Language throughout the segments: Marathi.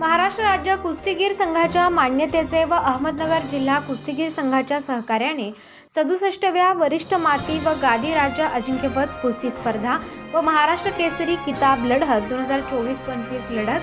महाराष्ट्र राज्य कुस्तीगीर संघाच्या मान्यतेचे व अहमदनगर जिल्हा कुस्तीगीर संघाच्या सहकार्याने सदुसष्टव्या वरिष्ठ माती व गादी राज्य अजिंक्यपद कुस्ती स्पर्धा व महाराष्ट्र केसरी किताब लढत दोन हजार चोवीस पंचवीस लढत.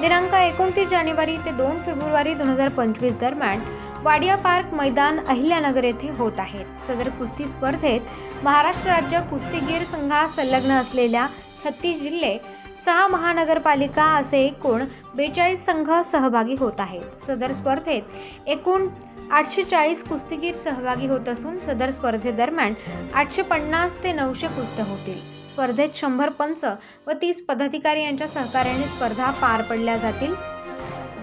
दिनांक एकोणतीस जानेवारी ते दोन फेब्रुवारी दोन हजार पंचवीस दरम्यान वाडिया पार्क मैदान अहिल्यानगर येथे होत आहेत सदर कुस्ती स्पर्धेत महाराष्ट्र राज्य कुस्तीगीर संघात संलग्न असलेल्या छत्तीस जिल्हे सहा महानगरपालिका असे एकूण बेचाळीस संघ सहभागी होत आहेत. सदर स्पर्धेत एकूण आठशे चाळीस कुस्तीगीर सहभागी होत असून सदर स्पर्धेदरम्यान आठशे पन्नास ते नऊशे कुस्त्या होतील. स्पर्धेत शंभर पंच व तीस पदाधिकारी यांच्या सहकार्याने स्पर्धा पार पडल्या जातील.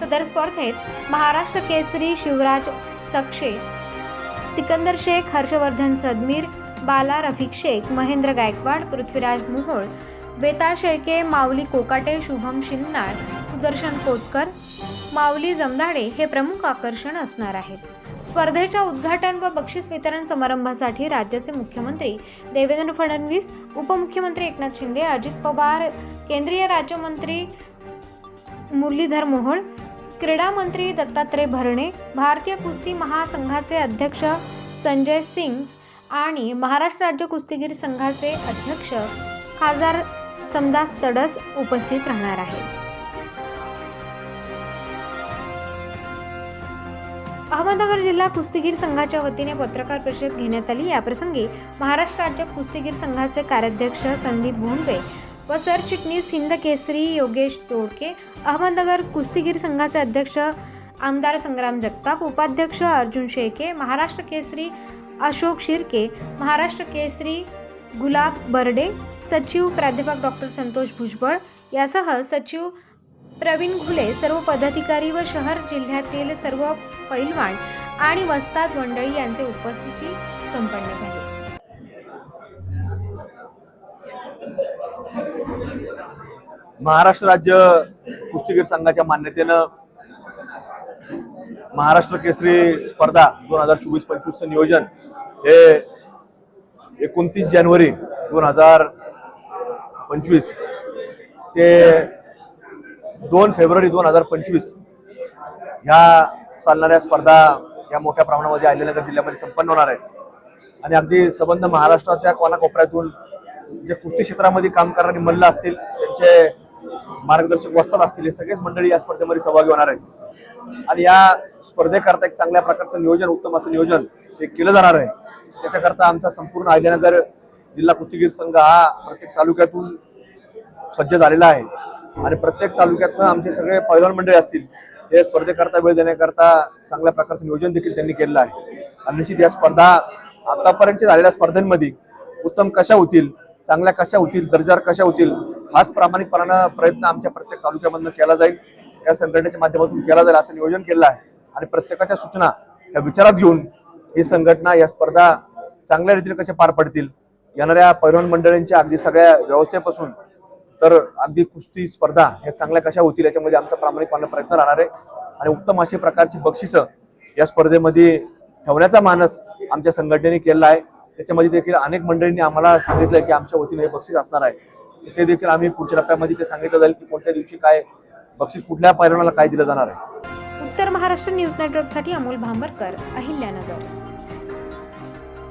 सदर स्पर्धेत महाराष्ट्र केसरी शिवराज सक्षे सिकंदर शेख हर्षवर्धन सदमीर बाला रफिक शेख महेंद्र गायकवाड पृथ्वीराज मोहोळ बेताळ शेळके माऊली कोकाटे शुभम शिंदनाळ सुदर्शन कोतकर माऊली जमदाडे हे प्रमुख आकर्षण असणार आहेत. स्पर्धेच्या उद्घाटन व बक्षीस वितरण समारंभासाठी राज्याचे मुख्यमंत्री देवेंद्र फडणवीस उपमुख्यमंत्री एकनाथ शिंदे अजित पवार केंद्रीय राज्यमंत्री मुरलीधर मोहोळ क्रीडा मंत्री दत्तात्रय भरणे भारतीय कुस्ती महासंघाचे अध्यक्ष संजय सिंग आणि महाराष्ट्र राज्य कुस्तीगीर संघाचे अध्यक्ष खासदार समदास तडस उपस्थित राहणार आहे. अहमदनगर जिल्हा कुस्तीगीर संघाच्या वतीने पत्रकार परिषद घेण्यात आली. याप्रसंगी महाराष्ट्र राज्य कुस्तीगीर संघाचे कार्याध्यक्ष संदीप भोंडवे व सरचिटणीस हिंद केसरी योगेश तोडके अहमदनगर कुस्तीगीर संघाचे अध्यक्ष आमदार संग्राम जगताप उपाध्यक्ष अर्जुन शेळके महाराष्ट्र केसरी अशोक शिर्के महाराष्ट्र केसरी गुलाब बर्डे सचिव प्राध्यापक डॉक्टर संतोष भुजबळ यासह सचिव प्रवीण घुले सर्व पदाधिकारी व शहर जिल्ह्यातील सर्व पैलवान आणि वस्ताद मंडळी यांचे उपस्थिती संपन्न झाली. महाराष्ट्र राज्य कुस्तीगीर संघाच्या मान्यतेनं महाराष्ट्र केसरी स्पर्धा दोन हजार चोवीस पंचवीसचं नियोजन हे एकोणतीस जानेवारी दोन हजार पंचवीस ते दोन फेब्रुवारी दोन हजार पंचवीस ह्या चालणाऱ्या स्पर्धा या मोठ्या प्रमाणामध्ये अहिल्यानगर जिल्ह्यामध्ये संपन्न होणार आहेत. आणि अगदी संबंध महाराष्ट्राच्या कोनाकोपऱ्यातून जे कुस्ती क्षेत्रामध्ये काम करणारी मल्ल असतील त्यांचे मार्गदर्शक वस्तात असतील हे सगळेच मंडळी या स्पर्धेमध्ये सहभागी होणार आहेत. आणि या स्पर्धेकरता एक चांगल्या प्रकारचं नियोजन उत्तम असं नियोजन हे केलं जाणार आहे. त्याच्याकरता आमचा संपूर्ण अहिल्यानगर जिल्हा कुस्तीगीर संघ हा प्रत्येक तालुक्यातून सज्ज झालेला आहे. आणि प्रत्येक तालुक्यातनं आमचे सगळे पैलवान मंडळी असतील हे स्पर्धेकरता वेळ देण्याकरता चांगल्या प्रकारचं नियोजन देखील त्यांनी केलेलं आहे. आणि निश्चित या स्पर्धा आतापर्यंत झालेल्या स्पर्धांमध्ये उत्तम कशा होतील चांगल्या कशा होतील दर्जार कशा होतील हाच प्रामाणिकपणानं प्रयत्न आमच्या प्रत्येक तालुक्यामधनं केला जाईल या संघटनेच्या माध्यमातून केला जाईल असं नियोजन केलेलं आहे. आणि प्रत्येकाच्या सूचना या विचारात घेऊन ही संघटना या स्पर्धा चांगल्या रीतीने कसे पार पडतील? येणाऱ्या परिवहन मंडळींच्या अगदी सगळ्या व्यवस्थेपासून तर अगदी कुस्ती स्पर्धा ह्या चांगल्या कशा होतील याच्यामध्ये आमचा प्रामाणिकपणे प्रयत्न राहणार आहे. आणि उत्तम अशी प्रकारची बक्षिसं या स्पर्धेमध्ये ठेवण्याचा मानस आमच्या संघटनेने केलेला आहे. त्याच्यामध्ये देखील अनेक मंडळींनी आम्हाला सांगितलं की आमच्या वतीने हे बक्षीस असणार आहे. ते देखील आम्ही पुढच्या टप्प्यामध्ये ते सांगितलं जाईल की कोणत्या दिवशी काय बक्षीस कुठल्या पैलवानाला काय दिलं जाणार आहे. उत्तर महाराष्ट्र न्यूज नेटवर्कसाठी अमोल भांबरकर अहिल्यानगर.